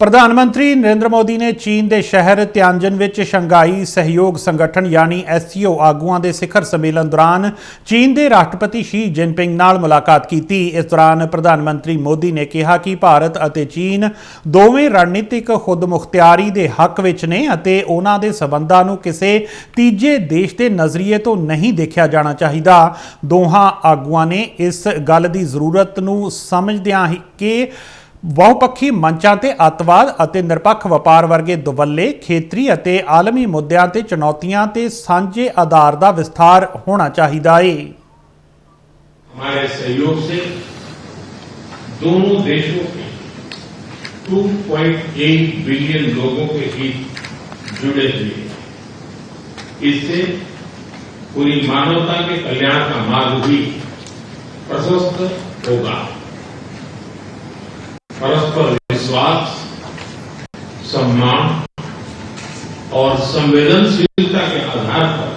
ਪ੍ਰਧਾਨ ਮੰਤਰੀ ਨਰਿੰਦਰ ਮੋਦੀ ਨੇ ਚੀਨ ਦੇ ਸ਼ਹਿਰ ਤਿਆਨਜਨ ਵਿੱਚ ਸ਼ੰਘਾਈ ਸਹਿਯੋਗ ਸੰਗਠਨ ਯਾਨੀ ਐਸਸੀਓ ਆਗੂਆਂ ਦੇ ਸਿਖਰ ਸੰਮੇਲਨ ਦੌਰਾਨ ਚੀਨ ਦੇ ਰਾਸ਼ਟਰਪਤੀ ਸ਼ੀ ਜਿਨਪਿੰਗ ਨਾਲ ਮੁਲਾਕਾਤ ਕੀਤੀ। ਇਸ ਦੌਰਾਨ ਪ੍ਰਧਾਨ ਮੰਤਰੀ ਮੋਦੀ ਨੇ ਕਿਹਾ ਕਿ ਭਾਰਤ ਅਤੇ ਚੀਨ ਦੋਵੇਂ ਰਣਨੀਤਿਕ ਖੁਦਮੁਖਤਿਆਰੀ ਦੇ ਹੱਕ ਵਿੱਚ ਨੇ ਅਤੇ ਉਹਨਾਂ ਦੇ ਸਬੰਧਾਂ ਨੂੰ ਕਿਸੇ ਤੀਜੇ ਦੇਸ਼ ਦੇ ਨਜ਼ਰੀਏ ਤੋਂ ਨਹੀਂ ਦੇਖਿਆ ਜਾਣਾ ਚਾਹੀਦਾ। ਦੋਹਾਂ ਆਗੂਆਂ ਨੇ ਇਸ ਗੱਲ ਦੀ ਜ਼ਰੂਰਤ ਨੂੰ ਸਮਝਦਿਆਂ ਹੀ ਕਿ ਬਹੁਪੱਖੀ ਮੰਚਾਂ ਤੇ ਅੱਤਵਾਦ ਅਤੇ ਨਿਰਪੱਖ ਵਪਾਰ ਵਰਗੇ ਦੁਵੱਲੇ ਖੇਤਰੀ ਅਤੇ ਆਲਮੀ ਮੁੱਦਿਆਂ ਤੇ ਚੁਣੌਤੀਆਂ ਤੇ ਸਾਂਝੇ ਆਧਾਰ ਦਾ ਵਿਸਥਾਰ ਹੋਣਾ ਚਾਹੀਦਾ ਏ हमारे सहयोग से दोनों देशों के 2.8 बिलियन लोगों के हित जुड़े हुए हैं इससे पूरी मानवता के कल्याण का मार्ग भी प्रशस्त होगा परस्पर विश्वास, सम्मान और संवेदनशीलता के आधार पर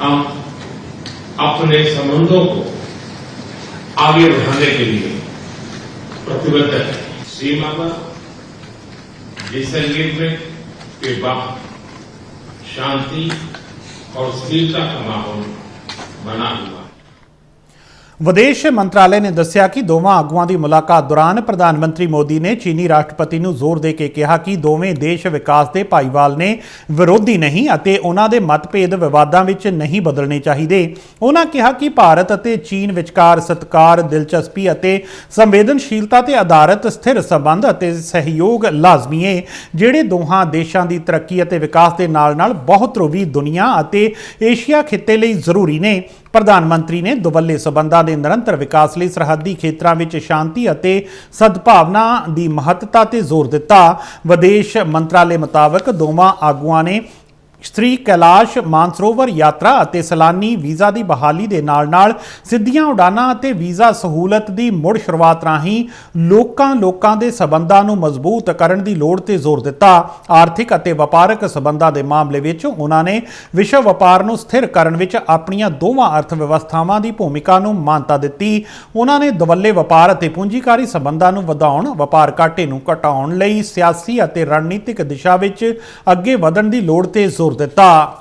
हम अपने संबंधों को आगे बढ़ाने के लिए प्रतिबद्ध है। सीमा पर डिसएंगेजमेंट के बाद शांति और स्थिरता का माहौल ਵਿਦੇਸ਼ ਮੰਤਰਾਲੇ ਨੇ ਦੱਸਿਆ ਕਿ ਦੋਵਾਂ ਆਗੂਆਂ ਦੀ ਮੁਲਾਕਾਤ ਦੌਰਾਨ ਪ੍ਰਧਾਨ ਮੰਤਰੀ ਮੋਦੀ ਨੇ ਚੀਨੀ ਰਾਸ਼ਟਰਪਤੀ ਨੂੰ ਜ਼ੋਰ ਦੇ ਕੇ ਕਿਹਾ ਕਿ ਦੋਵੇਂ ਦੇਸ਼ ਵਿਕਾਸ ਦੇ ਭਾਈਵਾਲ ਨੇ ਵਿਰੋਧੀ ਨਹੀਂ ਅਤੇ ਉਹਨਾਂ ਦੇ ਮਤਭੇਦ ਵਿਵਾਦਾਂ ਵਿੱਚ ਨਹੀਂ ਬਦਲਣੇ ਚਾਹੀਦੇ। ਉਹਨਾਂ ਕਿਹਾ ਕਿ ਭਾਰਤ ਅਤੇ ਚੀਨ ਵਿਚਕਾਰ ਸਤਕਾਰ, ਦਿਲਚਸਪੀ ਅਤੇ ਸੰਵੇਦਨਸ਼ੀਲਤਾ ਤੇ ਆਧਾਰਿਤ ਸਥਿਰ ਸੰਬੰਧ ਅਤੇ ਸਹਿਯੋਗ ਲਾਜ਼ਮੀ ਹੈ ਜਿਹੜੇ ਦੋਹਾਂ ਦੇਸ਼ਾਂ ਦੀ ਤਰੱਕੀ ਅਤੇ ਵਿਕਾਸ ਦੇ ਨਾਲ-ਨਾਲ ਬਹੁਤ ਰੋਵੀ ਦੁਨੀਆ ਅਤੇ ਏਸ਼ੀਆ ਖਿੱਤੇ ਲਈ ਜ਼ਰੂਰੀ ਨੇ। ਪ੍ਰਧਾਨ ਮੰਤਰੀ ਨੇ ਦੁਵੱਲੇ ਸਬੰਧਾਂ ਦੇ ਨਿਰੰਤਰ ਵਿਕਾਸ ਲਈ ਸਰਹੱਦੀ ਖੇਤਰਾਂ ਵਿੱਚ ਸ਼ਾਂਤੀ ਅਤੇ ਸਦਭਾਵਨਾ ਦੀ ਮਹੱਤਤਾ ਤੇ ਜ਼ੋਰ ਦਿੱਤਾ। ਵਿਦੇਸ਼ ਮੰਤਰਾਲੇ ਮੁਤਾਬਕ ਦੋਵਾਂ ਆਗੂਆਂ ਨੇ ਸ੍ਰੀ ਕੈਲਾਸ਼ ਮਾਨਸਰੋਵਰ ਯਾਤਰਾ ਅਤੇ ਸਲਾਨੀ ਵੀਜ਼ਾ ਦੀ ਬਹਾਲੀ ਦੇ ਨਾਲ-ਨਾਲ ਸਿੱਧੀਆਂ ਉਡਾਨਾਂ ਅਤੇ ਵੀਜ਼ਾ ਸਹੂਲਤ ਦੀ ਮੁੜ ਸ਼ੁਰੂਆਤ ਰਾਹੀਂ ਲੋਕਾਂ ਲੋਕਾਂ ਦੇ ਸਬੰਧਾਂ ਨੂੰ ਮਜ਼ਬੂਤ ਕਰਨ ਦੀ ਲੋੜ ਤੇ ਜ਼ੋਰ ਦਿੱਤਾ। ਆਰਥਿਕ ਅਤੇ ਵਪਾਰਕ ਸਬੰਧਾਂ ਦੇ ਮਾਮਲੇ ਵਿੱਚ ਉਹਨਾਂ ਨੇ ਵਿਸ਼ਵ ਵਪਾਰ ਨੂੰ ਸਥਿਰ ਕਰਨ ਵਿੱਚ ਆਪਣੀਆਂ ਦੋਵਾਂ ਅਰਥ ਵਿਵਸਥਾਵਾਂ ਦੀ ਭੂਮਿਕਾ ਨੂੰ ਮਾਨਤਾ ਦਿੱਤੀ। ਉਹਨਾਂ ਨੇ ਦਵੱਲੇ ਵਪਾਰ ਅਤੇ ਪੂੰਜੀਕਾਰੀ ਸਬੰਧਾਂ ਨੂੰ ਵਧਾਉਣ, ਵਪਾਰ ਘਾਟੇ ਨੂੰ ਘਟਾਉਣ ਲਈ ਸਿਆਸੀ ਅਤੇ ਰਣਨੀਤਿਕ ਦਿਸ਼ਾ ਵਿੱਚ ਅੱਗੇ ਵਧਣ ਦੀ ਲੋੜ ਤੇ ਜ਼ੋਰ ਦਿੱਤਾ